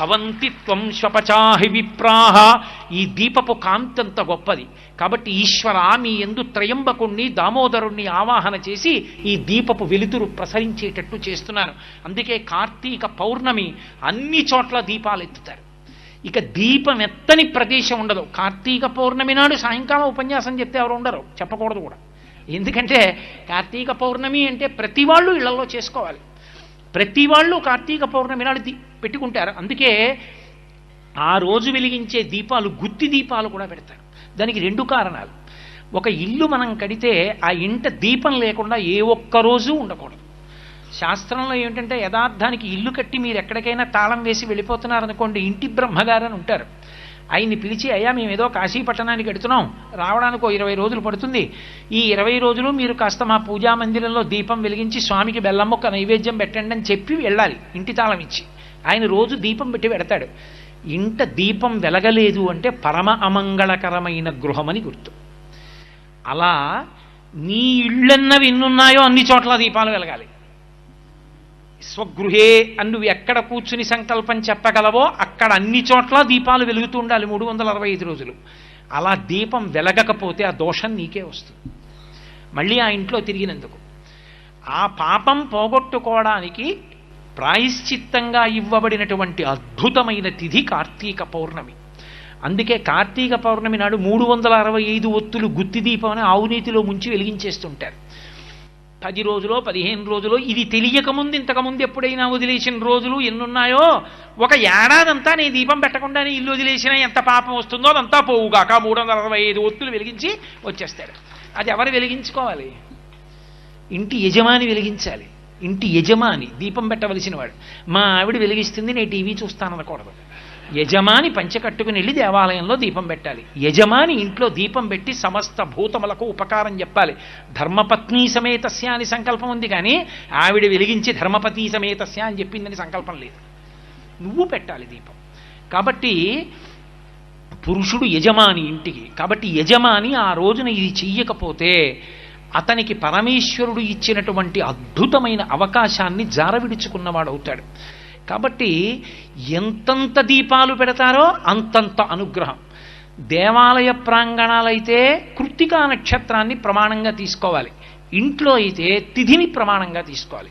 భవంతి త్వం శ్వపచాహి విప్రాహ. ఈ దీపపు కాంతంత గొప్పది. కాబట్టి ఈశ్వర మీ ఎందు త్రయంబకుణ్ణి దామోదరుణ్ణి ఆవాహన చేసి ఈ దీపపు వెలుతురు ప్రసరించేటట్టు చేస్తున్నాను అందుకే కార్తీక పౌర్ణమి అన్ని చోట్ల దీపాలు ఎత్తుతారు ఇక దీపం ఎత్తని ప్రదేశం ఉండదు. కార్తీక పౌర్ణమి నాడు సాయంకాలం ఉపన్యాసం చెప్తే ఎవరు ఉండరు. చెప్పకూడదు కూడా. ఎందుకంటే కార్తీక పౌర్ణమి అంటే ప్రతి వాళ్ళు ఇళ్ళలో చేసుకోవాలి. ప్రతి వాళ్ళు కార్తీక పౌర్ణమి నాడు పెట్టుకుంటారు. అందుకే ఆ రోజు వెలిగించే దీపాలు గుత్తి దీపాలు కూడా పెడతారు. దానికి రెండు కారణాలు. ఒక ఇల్లు మనం కడితే ఆ ఇంట దీపం లేకుండా ఏ ఒక్క రోజు ఉండకూడదు. శాస్త్రంలో ఏమిటంటే యథార్థానికి ఇల్లు కట్టి మీరు ఎక్కడికైనా తాళం వేసి వెళ్ళిపోతున్నారనుకోండి ఇంటి బ్రహ్మగారని అని ఉంటారు. ఆయన్ని పిలిచి అయ్యా మేము ఏదో కాశీ పట్టణానికి వెడుతున్నాం రావడానికి ఓ ఇరవై రోజులు పడుతుంది. ఈ ఇరవై రోజులు మీరు కాస్త మా పూజా మందిరంలో దీపం వెలిగించి స్వామికి బెల్లం మొక్క నైవేద్యం పెట్టండి అని చెప్పి వెళ్ళాలి ఇంటి తాళం ఇచ్చి. ఆయన రోజు దీపం పెట్టి పెడతాడు. ఇంట దీపం వెలగలేదు అంటే పరమ అమంగళకరమైన గృహమని గుర్తు. అలా నీ ఇళ్ళన్నవి ఎన్నున్నాయో అన్ని చోట్ల దీపాలు వెలగాలి. స్వగృహే అని నువ్వు ఎక్కడ కూర్చుని సంకల్పం చెప్పగలవో అక్కడ అన్ని చోట్ల దీపాలు వెలుగుతూ ఉండాలి మూడు వందల అరవై ఐదు రోజులు. అలా దీపం వెలగకపోతే ఆ దోషం నీకే వస్తుంది. మళ్ళీ ఆ ఇంట్లో తిరిగినందుకు. ఆ పాపం పోగొట్టుకోవడానికి ప్రాయశ్చిత్తంగా ఇవ్వబడినటువంటి అద్భుతమైన తిథి కార్తీక పౌర్ణమి. అందుకే కార్తీక పౌర్ణమి నాడు మూడు వందల అరవై ఐదు ఒత్తులు గుత్తి దీపం అని ఆవునీతిలో ముంచి వెలిగించేస్తుంటారు. పది రోజులో పదిహేను రోజులో ఇది తెలియకముందు ఇంతకుముందు ఎప్పుడైనా వదిలేసిన రోజులు ఎన్నున్నాయో? ఒక ఏడాదంతా నేను దీపం పెట్టకుండానే ఇల్లు వదిలేసినా ఎంత పాపం వస్తుందో అదంతా పోవుగాక మూడు వందల అరవై ఐదు ఒత్తులు వెలిగించి వచ్చేస్తాడు అది ఎవరు వెలిగించుకోవాలి? ఇంటి యజమాని వెలిగించాలి. ఇంటి యజమాని దీపం పెట్టవలసిన వాడు మా ఆవిడ వెలిగిస్తుంది నేను టీవీ చూస్తాననకూడదు యజమాని పంచె కట్టుకుని వెళ్ళి దేవాలయంలో దీపం పెట్టాలి. యజమాని ఇంట్లో దీపం పెట్టి సమస్త భూతములకు ఉపకారం చెప్పాలి. ధర్మపత్ని సమేతస్య అని సంకల్పం ఉంది కానీ ఆవిడ వెలిగించి ధర్మపతి సమేతస్య అని చెప్పిందని సంకల్పం లేదు. నువ్వు పెట్టాలి దీపం. కాబట్టి పురుషుడు యజమాని ఇంటికి కాబట్టి యజమాని ఆ రోజున ఇది చెయ్యకపోతే అతనికి పరమేశ్వరుడు ఇచ్చినటువంటి అద్భుతమైన అవకాశాన్ని జారవిడుచుకున్నవాడు అవుతాడు కాబట్టి ఎంతంత దీపాలు పెడతారో అంతంత అనుగ్రహం. దేవాలయ ప్రాంగణాలైతే కృత్తికా నక్షత్రాన్ని ప్రమాణంగా తీసుకోవాలి. ఇంట్లో అయితే తిథిని ప్రమాణంగా తీసుకోవాలి.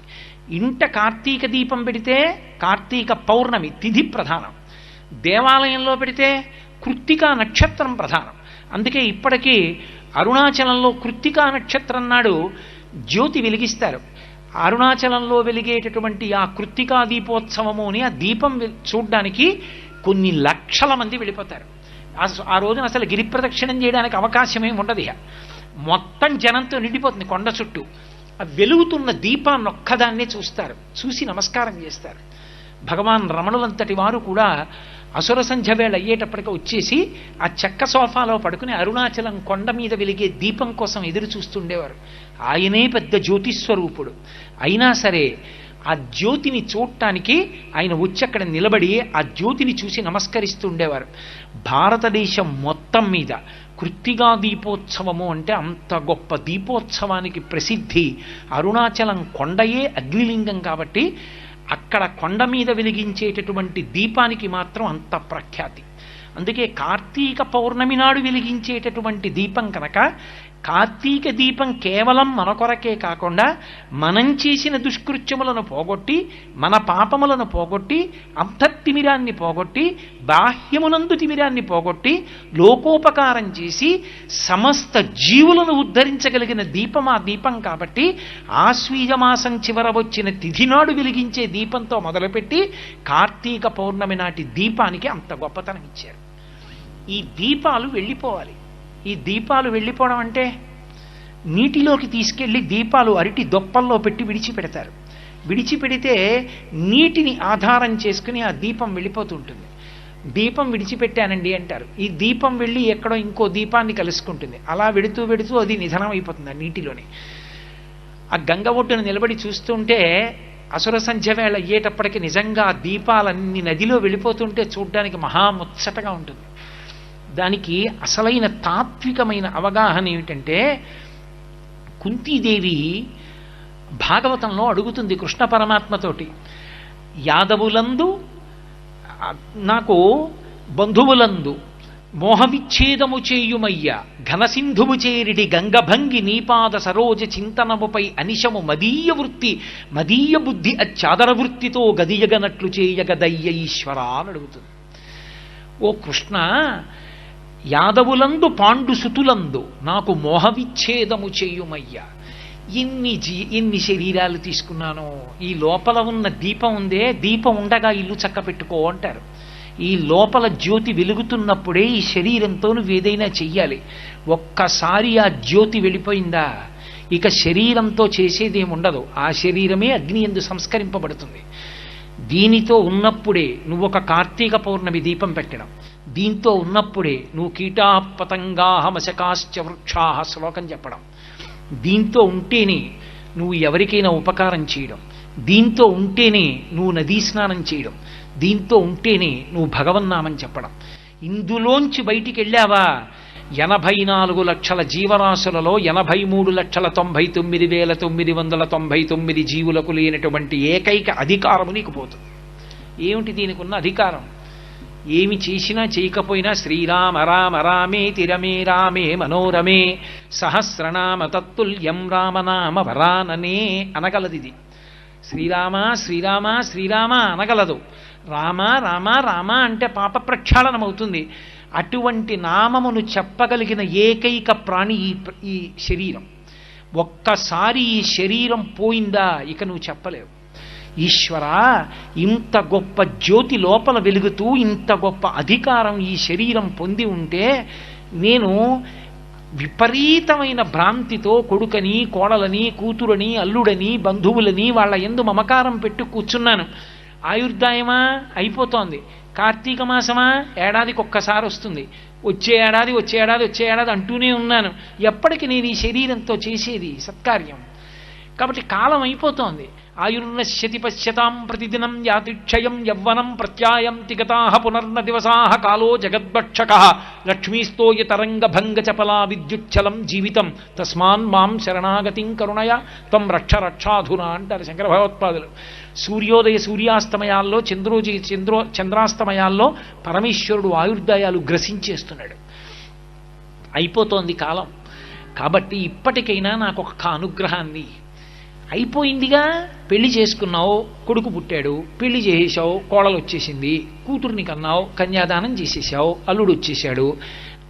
ఇంట కార్తీక దీపం పెడితే కార్తీక పౌర్ణమి తిథి ప్రధానం. దేవాలయంలో పెడితే కృత్తికా నక్షత్రం ప్రధానం. అందుకే ఇప్పటికీ అరుణాచలంలో కృత్తికా నక్షత్రం నాడు జ్యోతి వెలిగిస్తారు. అరుణాచలంలో వెలిగేటటువంటి ఆ కృత్తికా దీపోత్సవము అని ఆ దీపం చూడ్డానికి కొన్ని లక్షల మంది వెళ్ళిపోతారు. ఆ ఆ రోజున అసలు గిరి ప్రదక్షిణం చేయడానికి అవకాశమే ఉండదు ఇక మొత్తం జనంతో నిండిపోతుంది కొండ చుట్టూ. ఆ వెలుగుతున్న దీపాన్ని ఒక్కదాన్నే చూస్తారు. చూసి నమస్కారం చేస్తారు. భగవాన్ రమణులంతటి వారు కూడా అసుర సంధ్య వేళ అయ్యేటప్పటికి వచ్చేసి ఆ చెక్క సోఫాలో పడుకుని అరుణాచలం కొండ మీద వెలిగే దీపం కోసం ఎదురు చూస్తుండేవారు. ఆయనే పెద్ద జ్యోతిస్వరూపుడు. అయినా సరే ఆ జ్యోతిని చూడటానికి ఆయన వచ్చి అక్కడ నిలబడి ఆ జ్యోతిని చూసి నమస్కరిస్తూ ఉండేవారు భారతదేశం మొత్తం మీద కృత్తిగా దీపోత్సవము అంటే అంత గొప్ప దీపోత్సవానికి ప్రసిద్ధి అరుణాచలం కొండయే అగ్నిలింగం కాబట్టి అక్కడ కొండ మీద వెలిగించేటటువంటి దీపానికి మాత్రం అంత ప్రఖ్యాతి. అందుకే కార్తీక పౌర్ణమి నాడు వెలిగించేటటువంటి దీపం కనుక కార్తీక దీపం కేవలం మన కొరకే కాకుండా మనం చేసిన దుష్కృత్యములను పోగొట్టి మన పాపములను పోగొట్టి అంతర్తిమిరాన్ని పోగొట్టి బాహ్యమునందు తిమిరాన్ని పోగొట్టి లోకోపకారం చేసి సమస్త జీవులను ఉద్ధరించగలిగిన దీపం ఆ దీపం కాబట్టి ఆశ్వీజమాసం చివర వచ్చిన తిథి నాడు వెలిగించే దీపంతో మొదలుపెట్టి కార్తీక పౌర్ణమి నాటి దీపానికి అంత గొప్పతనం ఇచ్చారు. ఈ దీపాలు వెళ్ళిపోవాలి. ఈ దీపాలు వెళ్ళిపోవడం అంటే నీటిలోకి తీసుకెళ్ళి దీపాలు అరటి దొప్పల్లో పెట్టి విడిచిపెడతారు. విడిచిపెడితే నీటిని ఆధారం చేసుకుని ఆ దీపం వెళ్ళిపోతుంటుంది. దీపం విడిచిపెట్టానండి అంటారు. ఈ దీపం వెళ్ళి ఎక్కడో ఇంకో దీపాన్ని కలుసుకుంటుంది. అలా వెడుతూ వెడుతూ అది నిధనం అయిపోతుంది ఆ నీటిలోనే. ఆ గంగ ఒడ్డును నిలబడి చూస్తుంటే అసుర సంధ్య వేళ అయ్యేటప్పటికి నిజంగా ఆ దీపాలన్నీ నదిలో వెళ్ళిపోతుంటే చూడడానికి మహాముచ్చటగా ఉంటుంది. దానికి అసలైన తాత్వికమైన అవగాహన ఏమిటంటే కుంతీదేవి భాగవతంలో అడుగుతుంది కృష్ణ పరమాత్మతోటి యాదవులందు నాకు బంధువులందు మోహవిచ్ఛేదము చేయుమయ్య ఘనసింధువు చేరిడి గంగభంగి నీపాద సరోజ చింతనముపై అనిశము మదీయ వృత్తి మదీయ బుద్ధి అచ్చాదర వృత్తితో గదియగనట్లు చేయగదయ్య ఈశ్వర అని అడుగుతుంది. ఓ కృష్ణ యాదవులందు పాండు సుతులందు నాకు మోహవిచ్ఛేదము చేయుమయ్యా. ఇన్ని జీ ఎన్ని శరీరాలు తీసుకున్నానో. ఈ లోపల ఉన్న దీపం ఉందే దీపం ఉండగా ఇల్లు చక్క పెట్టుకో అంటారు. ఈ లోపల జ్యోతి వెలుగుతున్నప్పుడే ఈ శరీరంతో నువ్వు ఏదైనా చెయ్యాలి. ఒక్కసారి ఆ జ్యోతి వెళ్ళిపోయిందా ఇక శరీరంతో చేసేది ఉండదు ఆ శరీరమే అగ్ని ఎందు సంస్కరింపబడుతుంది. దీనితో ఉన్నప్పుడే నువ్వు ఒక కార్తీక పౌర్ణమి దీపం పెట్టడం. దీంతో ఉన్నప్పుడే నువ్వు కీటా పతంగాహ మశకాశ్చ వృక్షాహ శ్లోకం చెప్పడం. దీంతో ఉంటేనే నువ్వు ఎవరికైనా ఉపకారం చేయడం. దీంతో ఉంటేనే నువ్వు నదీ స్నానం చేయడం. దీంతో ఉంటేనే నువ్వు భగవన్నామని చెప్పడం. ఇందులోంచి బయటికి వెళ్ళావా? ఎనభై నాలుగు లక్షల జీవరాశులలో ఎనభై మూడు లక్షల తొంభై తొమ్మిది వేల తొమ్మిది వందల తొంభై తొమ్మిది జీవులకు లేనటువంటి ఏకైక అధికారము నీకు పోతుంది. ఏమిటి దీనికి ఉన్న అధికారం? ఏమి చేసినా చేయకపోయినా శ్రీరామ రామ రామే తిరమే రామే మనోరమే సహస్రనామ తత్తుల్యం రామనామ వరాననే అనగలదిది. శ్రీరామ శ్రీరామ శ్రీరామ అనగలదు. రామ రామ రామ అంటే పాప ప్రక్షాళనం అవుతుంది అటువంటి నామమును చెప్పగలిగిన ఏకైక ప్రాణి ఈ ఈ శరీరం. ఒక్కసారి ఈ శరీరం పోయిందా ఇక నువ్వు చెప్పలేవు. ఈశ్వర ఇంత గొప్ప జ్యోతి లోపల వెలుగుతూ ఇంత గొప్ప అధికారం ఈ శరీరం పొంది ఉంటే నేను విపరీతమైన భ్రాంతితో కొడుకని కోడలని కూతురని అల్లుడని బంధువులని వాళ్ళ ఎందు మమకారం పెట్టు కూర్చున్నాను. ఆయుర్దాయమా? అయిపోతోంది. కార్తీక మాసమా? ఏడాదికి ఒక్కసారి వస్తుంది. వచ్చే ఏడాది వచ్చే ఏడాది వచ్చే ఏడాది అంటూనే ఉన్నాను. ఎప్పటికి నేను ఈ శరీరంతో చేసేది సత్కార్యం. కాబట్టి కాలం అయిపోతోంది. ఆయుర్నశ్యతి పశ్యతాం ప్రతిదినం యాతిక్షయం యవ్వనం ప్రత్యాయం తిగతాహ పునర్న దివసాహ కాలో జగద్భక్షక. లక్ష్మీస్తోయ తరంగభంగ చపలా విద్యుచ్చలం జీవితం. తస్మాన్ మాం శరణాగతిం కరుణయ త్వం రక్ష రక్షాధునా అంటారు శంకర భగవత్పాదులు సూర్యోదయ సూర్యాస్తమయాల్లో చంద్రోజి చంద్రో చంద్రాస్తమయాల్లో పరమేశ్వరుడు ఆయుర్దాయాలు గ్రసించేస్తున్నాడు. అయిపోతోంది కాలం. కాబట్టి ఇప్పటికైనా నాకు ఒక అనుగ్రహాన్ని అయిపోయిందిగా. పెళ్ళి చేసుకున్నావు కొడుకు పుట్టాడు పెళ్ళి చేసేసావు కోడలు వచ్చేసింది కూతుర్ని కన్నావు కన్యాదానం చేసేసావు అల్లుడు వచ్చేసాడు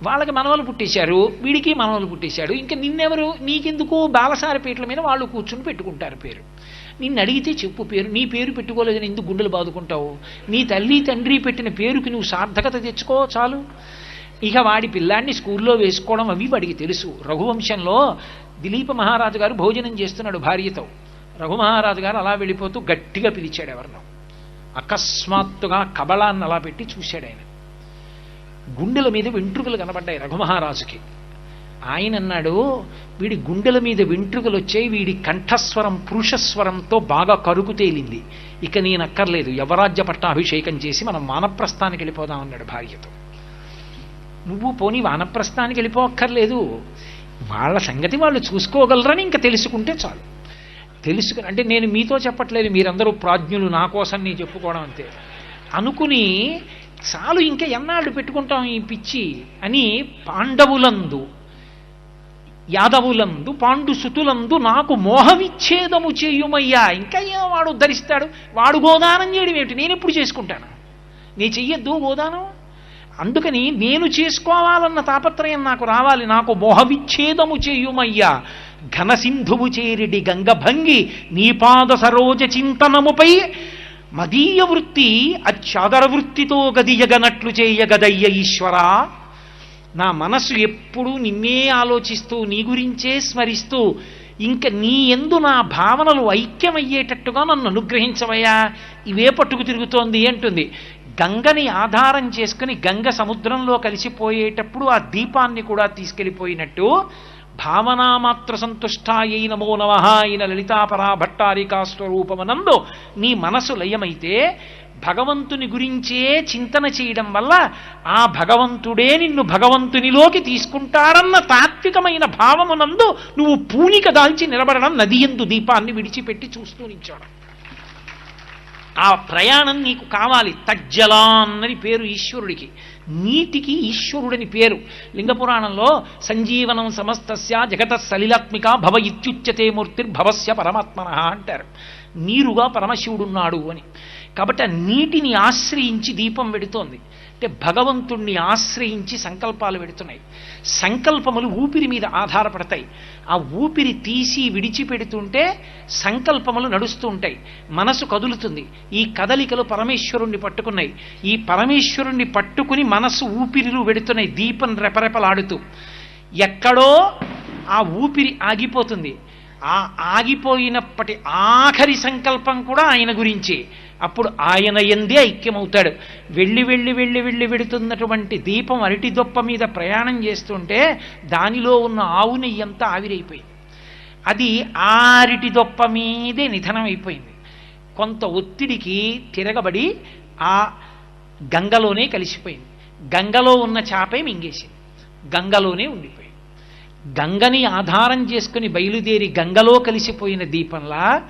వాళ్ళకి మనవలు పుట్టేశారు వీడికి మనవలు పుట్టేశాడు. ఇంకా నిన్నెవరు? నీకెందుకు? బాలసారి పీటల మీద వాళ్ళు కూర్చుని పెట్టుకుంటారు పేరు. నిన్ను అడిగితే చెప్పు పేరు. నీ పేరు పెట్టుకోలేదని ఎందుకు గుండెలు బాదుకుంటావు? నీ తల్లి తండ్రి పెట్టిన పేరుకి నువ్వు సార్థకత తెచ్చుకో చాలు. ఇక వాడి పిల్లాన్ని స్కూల్లో వేసుకోవడం అవి వాడికి తెలుసు. రఘువంశంలో దిలీప మహారాజు గారు భోజనం చేస్తున్నాడు భార్యతో. రఘుమహారాజు గారు అలా వెళ్ళిపోతూ గట్టిగా పిలిచాడు ఎవరినో. అకస్మాత్తుగా కబళాన్ని అలా పెట్టి చూశాడు ఆయన. గుండెల మీద వెంట్రుకలు కనబడ్డాయి రఘుమహారాజుకి ఆయన అన్నాడు వీడి గుండెల మీద వెంట్రుకలు వచ్చాయి వీడి కంఠస్వరం పురుషస్వరంతో బాగా కరుకు తేలింది. ఇక నేను అక్కర్లేదు యవరాజ్య పట్టాభిషేకం చేసి మనం వానప్రస్థానికి వెళ్ళిపోదాం అన్నాడు భార్యతో. నువ్వు పోనీ వానప్రస్థానికి వెళ్ళిపోక్కర్లేదు. వాళ్ళ సంగతి వాళ్ళు చూసుకోగలరని ఇంకా తెలుసుకుంటే చాలు. తెలుసుకుని అంటే నేను మీతో చెప్పట్లేదు మీరందరూ ప్రాజ్ఞులు నా కోసం నేను చెప్పుకోవడం అంతే. అనుకుని చాలు ఇంకా ఎన్నాళ్ళు పెట్టుకుంటాం ఈ పిచ్చి అని పాండవులందు యాదవులందు పాండు సుతులందు నాకు మోహవిచ్ఛేదము చేయుమయ్యా. ఇంకా ఏం వాడు ఉద్ధరిస్తాడు? వాడు గోదానం చేయడం ఏమిటి? నేను ఎప్పుడు చేసుకుంటాను? నీ చెయ్యొద్దు గోదానం? అందుకని నేను చేసుకోవాలన్న తాపత్రయం నాకు రావాలి. నాకు మోహవిచ్ఛేదము చేయుమయ్యా. ఘనసింధువు చేరిడి గంగభంగి నీపాద సరోజ చింతనముపై మదీయ వృత్తి అచ్చాదర వృత్తితో గదియగనట్లు చేయగదయ్య ఈశ్వరా. నా మనస్సు ఎప్పుడూ నిన్నే ఆలోచిస్తూ నీ గురించే స్మరిస్తూ ఇంక నీ ఎందు నా భావనలు ఐక్యమయ్యేటట్టుగా నన్ను అనుగ్రహించవయ్యా. ఇవే పట్టుకు తిరుగుతోంది అంటుంది. గంగని ఆధారం చేసుకుని గంగ సముద్రంలో కలిసిపోయేటప్పుడు ఆ దీపాన్ని కూడా తీసుకెళ్ళిపోయినట్టు భావనామాత్ర సంతుష్టాయై నమో నమ అయిన లలితాపరా భట్టారికా స్వరూపమనందు నీ మనసు లయమైతే భగవంతుని గురించే చింతన చేయడం వల్ల ఆ భగవంతుడే నిన్ను భగవంతునిలోకి తీసుకుంటాడన్న తాత్వికమైన భావమునందు నువ్వు పూనిక దాల్చి నిలబడడం నది ఎందు దీపాన్ని విడిచిపెట్టి చూస్తూ నించాడు ఆ ప్రయాణం నీకు కావాలి. తజ్జలాన్నది పేరు ఈశ్వరుడికి. నీటికి ఈశ్వరుడని పేరు. లింగపురాణంలో సంజీవనం సమస్తస్య జగత సలిలాత్మిక భవ ఇత్యుచ్యతే మూర్తిర్భవస్య పరమాత్మన అంటారు. నీరుగా పరమశివుడున్నాడు అని. కాబట్టి ఆ నీటిని ఆశ్రయించి దీపం వెడుతోంది. అంటే భగవంతుణ్ణి ఆశ్రయించి సంకల్పాలు పెడుతున్నాయి. సంకల్పములు ఊపిరి మీద ఆధారపడతాయి. ఆ ఊపిరి తీసి విడిచిపెడుతుంటే సంకల్పములు నడుస్తూ ఉంటాయి. మనసు కదులుతుంది. ఈ కదలికలు పరమేశ్వరుణ్ణి పట్టుకున్నాయి. ఈ పరమేశ్వరుణ్ణి పట్టుకుని మనసు ఊపిరిలు పెడుతున్నాయి. దీపం రెపరెపలాడుతూ. ఎక్కడో ఆ ఊపిరి ఆగిపోతుంది. ఆ ఆగిపోయినప్పటి ఆఖరి సంకల్పం కూడా ఆయన గురించి. అప్పుడు ఆయన ఎందే ఐక్యమవుతాడు? వెళ్ళి వెళ్ళి వెళ్ళి వెళ్ళి వెడుతున్నటువంటి దీపం అరటి దొప్ప మీద ప్రయాణం చేస్తుంటే దానిలో ఉన్న ఆవు నెయ్యంతా ఆవిరైపోయింది. అది ఆ అరటి దొప్ప మీదే నిధనం అయిపోయింది కొంత ఒత్తిడికి తిరగబడి ఆ గంగలోనే కలిసిపోయింది. గంగలో ఉన్న చాపే మింగేసింది. గంగలోనే ఉండిపోయింది. గంగని ఆధారం చేసుకుని బయలుదేరి గంగలో కలిసిపోయిన దీపంలా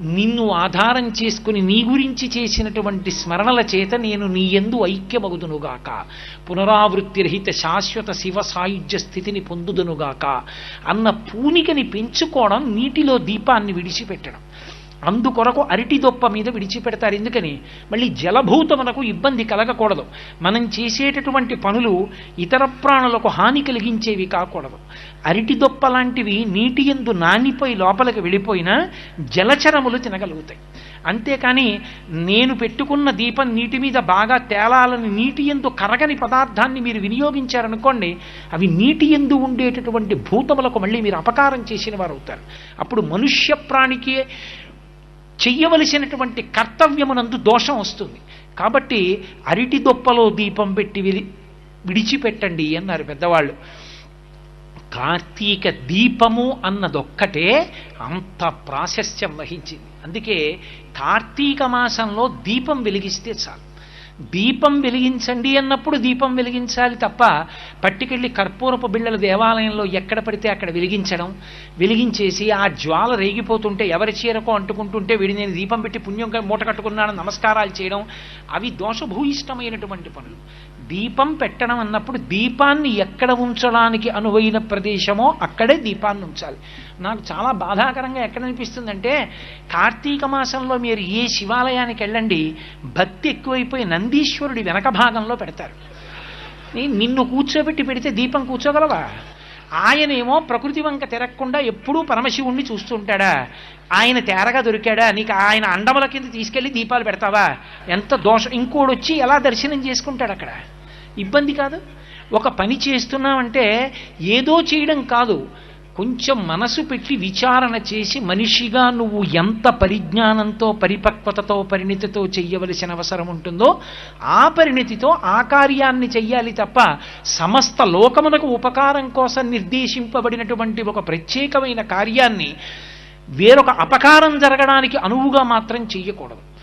నిన్ను ఆధారం చేసుకుని నీ గురించి చేసినటువంటి స్మరణల చేత నేను నీ ఎందు ఐక్యమగుదునుగాక. పునరావృత్తి రహిత శాశ్వత శివ సాయుధ్య స్థితిని పొందుదునుగాక. అన్న పూనికని పెంచుకోవడం నీటిలో దీపాన్ని విడిచిపెట్టడం. అందుకొరకు అరటి దొప్ప మీద విడిచిపెడతారు. ఎందుకని? మళ్ళీ జలభూతమునకు ఇబ్బంది కలగకూడదు. మనం చేసేటటువంటి పనులు ఇతర ప్రాణులకు హాని కలిగించేవి కాకూడదు. అరటి దొప్ప లాంటివి నీటి ఎందు నానిపోయి లోపలికి వెళ్ళిపోయినా జలచరములు తినగలుగుతాయి. అంతేకాని నేను పెట్టుకున్న దీపం నీటి మీద బాగా తేలాలని నీటి ఎందు కరగని పదార్థాన్ని మీరు వినియోగించారనుకోండి అవి నీటి ఎందు ఉండేటటువంటి భూతములకు మళ్ళీ మీరు అపకారం చేసిన వారు అవుతారు అప్పుడు మనుష్య ప్రాణికి చెయ్యవలసినటువంటి కర్తవ్యమునందు దోషం వస్తుంది. కాబట్టి అరటి దొప్పలో దీపం పెట్టి విడి విడిచిపెట్టండి అన్నారు పెద్దవాళ్ళు. కార్తీక దీపము అన్నదొక్కటే అంత ప్రాశస్త్యం వహించింది. అందుకే కార్తీక మాసంలో దీపం వెలిగిస్తే చాలు. దీపం వెలిగించండి అన్నప్పుడు దీపం వెలిగించాలి తప్ప పట్టుకెళ్ళి కర్పూరపు బిళ్ళల దేవాలయంలో ఎక్కడ పడితే అక్కడ వెలిగించడం వెలిగించేసి ఆ జ్వాల రేగిపోతుంటే ఎవరి చీరకో అంటుకుంటుంటే వీడి నేను దీపం పెట్టి పుణ్యం మూట కట్టుకున్నాను నమస్కారాలు చేయడం అవి దోషభూయిష్టమైనటువంటి పనులు. దీపం పెట్టడం అన్నప్పుడు దీపాన్ని ఎక్కడ ఉంచడానికి అనువైన ప్రదేశమో అక్కడే దీపాన్ని ఉంచాలి. నాకు చాలా బాధాకరంగా ఎక్కడ అనిపిస్తుందంటే కార్తీక మాసంలో మీరు ఏ శివాలయానికి వెళ్ళండి భక్తి ఎక్కువైపోయి నందీశ్వరుడి వెనక భాగంలో పెడతారు. నిన్ను కూర్చోబెట్టి పెడితే దీపం కూర్చోగలవా? ఆయనేమో ప్రకృతి వంక తిరగకుండా ఎప్పుడూ పరమశివుణ్ణి చూస్తుంటాడా ఆయన తేరగా దొరికాడా? నీకు ఆయన అండముల కింద తీసుకెళ్ళి దీపాలు పెడతావా? ఎంత దోషం. ఇంకోడు వచ్చి ఎలా దర్శనం చేసుకుంటాడు అక్కడ ఇబ్బంది కాదు. ఒక పని చేస్తున్నామంటే ఏదో చేయడం కాదు. కొంచెం మనసు పెట్టి విచారణ చేసి మనిషిగా నువ్వు ఎంత పరిజ్ఞానంతో పరిపక్వతతో పరిణితితో చెయ్యవలసిన అవసరం ఉంటుందో ఆ పరిణితితో ఆ కార్యాన్ని చెయ్యాలి తప్ప సమస్త లోకమునకు ఉపకారం కోసం నిర్దేశింపబడినటువంటి ఒక ప్రత్యేకమైన కార్యాన్ని వేరొక అపకారం జరగడానికి అనువుగా మాత్రం చెయ్యకూడదు.